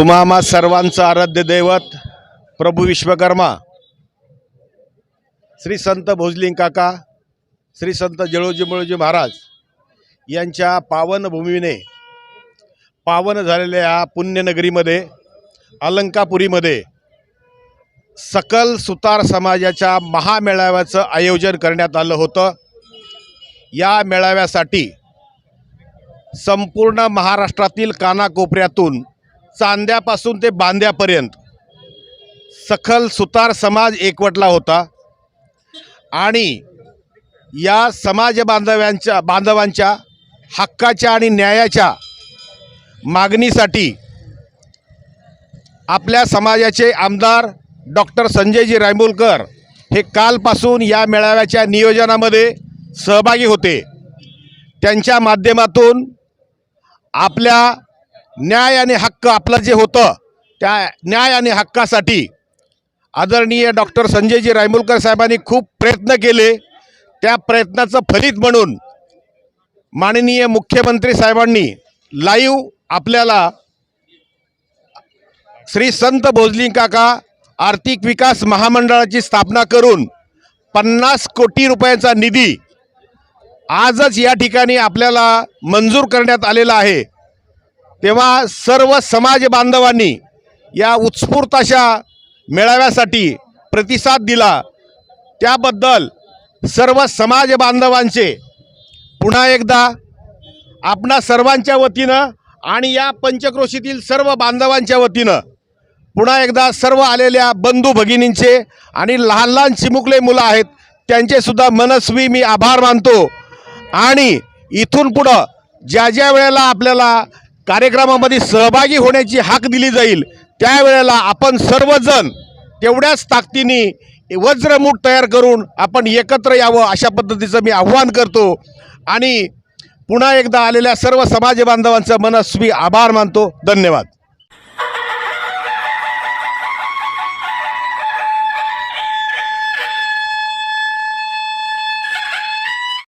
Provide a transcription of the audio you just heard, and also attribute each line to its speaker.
Speaker 1: तुम्हा आम्हा सर्वांचं आराध्य दैवत प्रभू विश्वकर्मा श्री संत भोजलिंग काका श्री संत जळोजी मळोजी महाराज यांच्या पावनभूमीने पावन झालेल्या या पुण्यनगरीमध्ये अलंकापुरीमध्ये सकल सुतार समाजाच्या महामेळाव्याचं आयोजन करण्यात आलं होतं. या मेळाव्यासाठी संपूर्ण महाराष्ट्रातील कानाकोपऱ्यातून चांद्यापासून ते बांद्यापर्यंत. सखल सुतार समाज एकवटला होता. आणि या समाज बांधव्यांच्या बांधवांच्या हक्काच्या आणि न्यायाच्या मागणीसाठी आपल्या समाजाचे आमदार डॉक्टर संजयजी रायमुलकर हे कालपासून या मेळाव्याच्या नियोजनामध्ये सहभागी होते. त्यांच्या माध्यमातून आपल्या न्याय आणि हक्क आपलं जे होतं त्या न्याय आणि हक्कासाठी आदरणीय डॉक्टर संजयजी रायमुलकर साहेबांनी खूप प्रयत्न केले. त्या प्रयत्नाचं फलित म्हणून माननीय मुख्यमंत्री साहेबांनी लाईव्ह आपल्याला श्री संत भोजली काका आर्थिक विकास महामंडळाची स्थापना करून पन्नास कोटी रुपयाचा निधी आजच या ठिकाणी आपल्याला मंजूर करण्यात आलेला आहे. तेव्हा सर्व समाज बांधवांनी या उत्स्फूर्त अशा मेळाव्यासाठी प्रतिसाद दिला. त्याबद्दल सर्व समाज बांधवांचे पुन्हा एकदा आपणा सर्वांच्या वतीनं आणि या पंचक्रोशीतील सर्व बांधवांच्या वतीनं पुन्हा एकदा सर्व आलेल्या बंधू भगिनींचे आणि लहान लहान चिमुकले मुलं आहेत त्यांचेसुद्धा मनस्वी मी आभार मानतो. आणि इथून पुढं ज्या ज्या वेळेला आपल्याला कार्यक्रमामध्ये सहभागी होण्याची हाक दिली जाईल. त्यावेळेला आपण सर्वजण तेवढ्याच ताकदीने वज्रमूठ तयार करून आपण एकत्र यावं अशा पद्धतीचं मी आव्हान करतो. आणि पुन्हा एकदा आलेल्या सर्व समाज बांधवांचं मनस्वी आभार मानतो. धन्यवाद.